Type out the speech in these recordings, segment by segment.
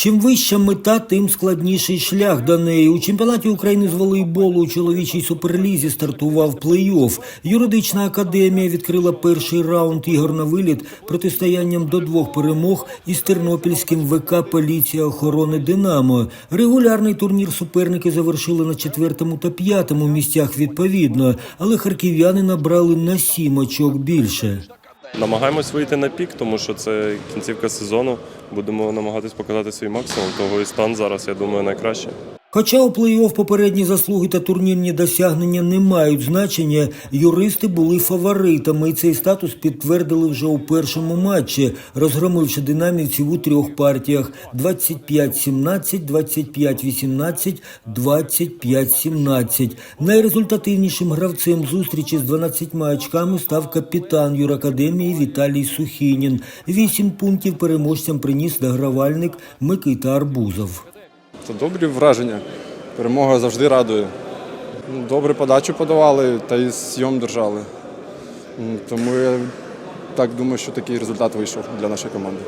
Чим вища мета, тим складніший шлях до неї. У чемпіонаті України з волейболу у чоловічій суперлізі стартував плей-офф. Юридична академія відкрила перший раунд ігор на виліт протистоянням до двох перемог із тернопільським ВК Поліція охорони Динамо. Регулярний турнір суперники завершили на четвертому та п'ятому місцях відповідно, але харків'яни набрали на сім очок більше. Намагаємось вийти на пік, тому що це кінцівка сезону. Будемо намагатись показати свій максимум. Того і стан зараз, я думаю, найкраще. Хоча у плей-офф попередні заслуги та турнірні досягнення не мають значення, юристи були фаворитами, і цей статус підтвердили вже у першому матчі, розгромивши динамівців у трьох партіях: 25-17, 25-18, 25-17. Найрезультативнішим гравцем зустрічі з 12 очками став капітан юракадемії Віталій Сухінін. Вісім пунктів переможцям приніс догравальник Микита Арбузов. Це добрі враження. Перемога завжди радує. Ну, Добре подачу подавали та й зйом держали. Тому я так думаю, що такий результат вийшов для нашої команди.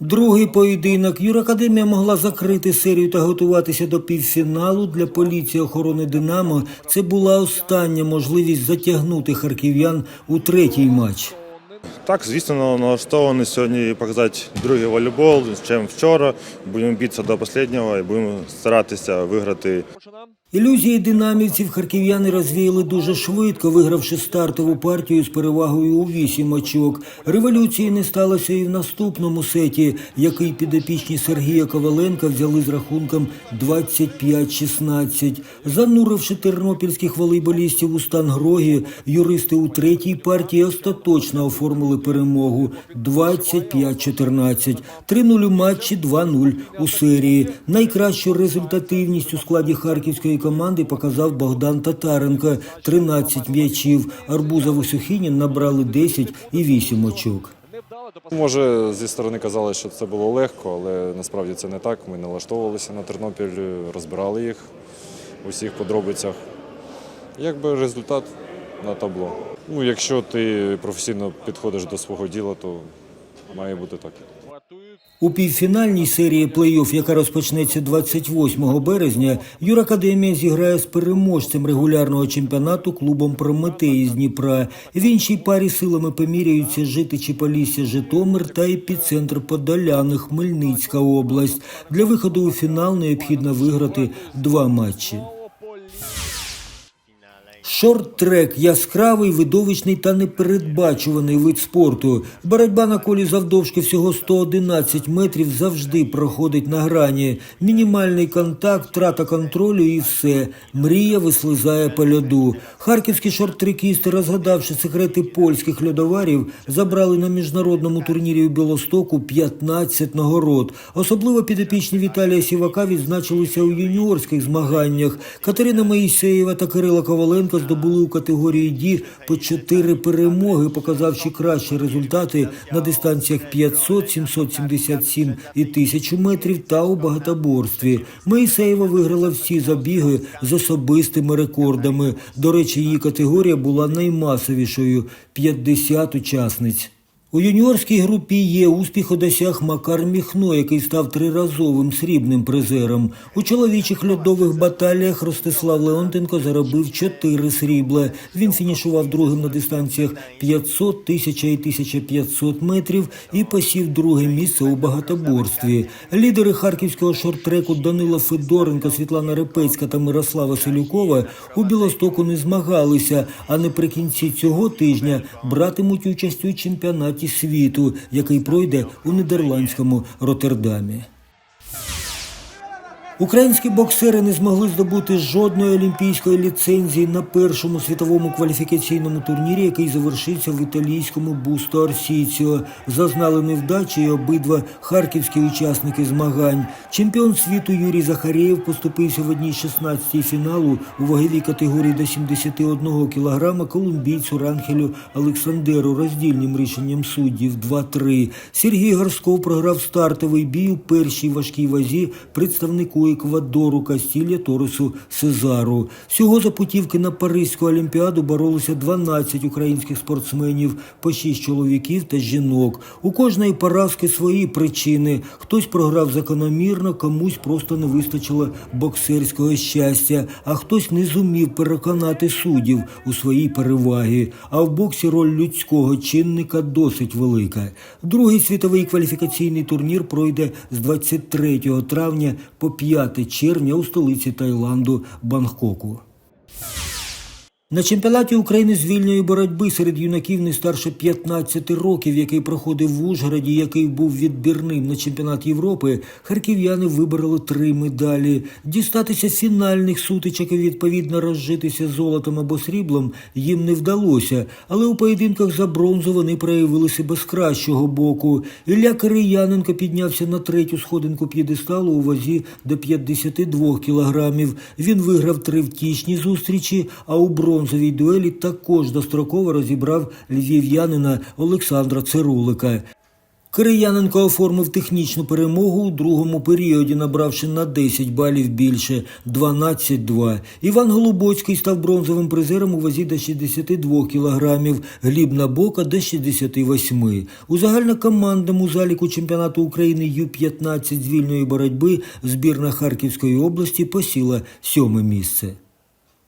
Другий поєдинок Юракадемія могла закрити серію та готуватися до півфіналу. Для поліції охорони Динамо це була остання можливість затягнути харків'ян у третій матч. Так, звісно, налаштований сьогодні показати другий волейбол, чим вчора. Будемо битися до останнього і будемо старатися виграти Ілюзії динамівців харків'яни розвіяли дуже швидко, вигравши стартову партію з перевагою у вісім очок. Революції не сталося і в наступному сеті, який підопічні Сергія Коваленка взяли з рахунком 25-16. Зануривши тернопільських волейболістів у стан грогі, юристи у третій партії остаточно оформили перемогу 25-14. 3-0 у матчі, 2-0 у серії. Найкращу результативність у складі харківської команди показав Богдан Татаренко – 13 м'ячів. Арбузов і Сухінін набрали 10 і 8 очок. Може, зі сторони казали, що це було легко, але насправді це не так. Ми налаштовувалися на Тернопіль, розбирали їх у всіх подробицях. Якби результат на табло. Ну, якщо ти професійно підходиш до свого діла, то має бути так. У півфінальній серії плей-офф, яка розпочнеться 28 березня, Юракадемія зіграє з переможцем регулярного чемпіонату клубом Прометей з Дніпра. В іншій парі силами поміряються житичі Полісся Житомир та епіцентр Подоляни Хмельницька область. Для виходу у фінал необхідно виграти два матчі. Шорт-трек – яскравий, видовищний та непередбачуваний вид спорту. Боротьба на колі завдовжки всього 111 метрів завжди проходить на грані. Мінімальний контакт, втрата контролю і все. Мрія вислизає по льоду. Харківські шорт-трекісти, розгадавши секрети польських льодоварів, забрали на міжнародному турнірі у Білостоку 15 нагород. Особливо підопічні Віталія Сівака відзначилися у юніорських змаганнях. Катерина Моїсеєва та Кирила Коваленко здобули у категорії «Ді» по чотири перемоги, показавши кращі результати на дистанціях 500, 777 і 1000 метрів та у багатоборстві. Моїсеєва виграла всі забіги з особистими рекордами. До речі, її категорія була наймасовішою – 50 учасниць. У юніорській групі є успіх досяг Макар Міхно, який став триразовим срібним призером. У чоловічих льодових баталіях Ростислав Леонтенко заробив чотири срібла. Він фінішував другим на дистанціях 500, 1000 і 1500 метрів і посів друге місце у багатоборстві. Лідери харківського шорт-треку Данила Федоренко, Світлана Репецька та Мирослава Селюкова у Білостоку не змагалися, а наприкінці цього тижня братимуть участь у чемпіонаті світу, який пройде у нідерландському Роттердамі. Українські боксери не змогли здобути жодної олімпійської ліцензії на першому світовому кваліфікаційному турнірі, який завершився в італійському Бусто Арсіціо. Зазнали невдачі і обидва харківські учасники змагань. Чемпіон світу Юрій Захарєєв поступився в одній 16 фіналу у ваговій категорії до 71 кілограма колумбійцю Ранхелю Олександеру роздільним рішенням суддів 2-3. Сергій Горсков програв стартовий бій у першій важкій вазі представнику Еквадору Кастілля Торесу Сезару. Всього за путівки на Паризьку олімпіаду боролися 12 українських спортсменів, по 6 чоловіків та жінок. У кожної поразки свої причини. Хтось програв закономірно, комусь просто не вистачило боксерського щастя, а хтось не зумів переконати суддів у своїй переваги. А в боксі роль людського чинника досить велика. Другий світовий кваліфікаційний турнір пройде з 23 травня по 5 червня у столиці Таїланду Бангкоку. На чемпіонаті України з вільної боротьби серед юнаків не старше 15 років, який проходив в Ужгороді, який був відбірним на чемпіонат Європи, харків'яни вибороли три медалі. Дістатися фінальних сутичок і відповідно розжитися золотом або сріблом їм не вдалося, але у поєдинках за бронзу вони проявили себе з кращого боку. Ілля Кирияненко піднявся на третю сходинку п'єдесталу у вазі до 52 кілограмів. Він виграв три втішні зустрічі, а у бронзовій дуелі також достроково розібрав львів'янина Олександра Цирулика. Кирияненко оформив технічну перемогу у другому періоді, набравши на 10 балів більше 12-2. Іван Голубоцький став бронзовим призером у вазі до 62 кілограмів, Гліб Набока до 68. У загальнокомандному заліку чемпіонату України Ю-15 з вільної боротьби збірна Харківської області посіла сьоме місце.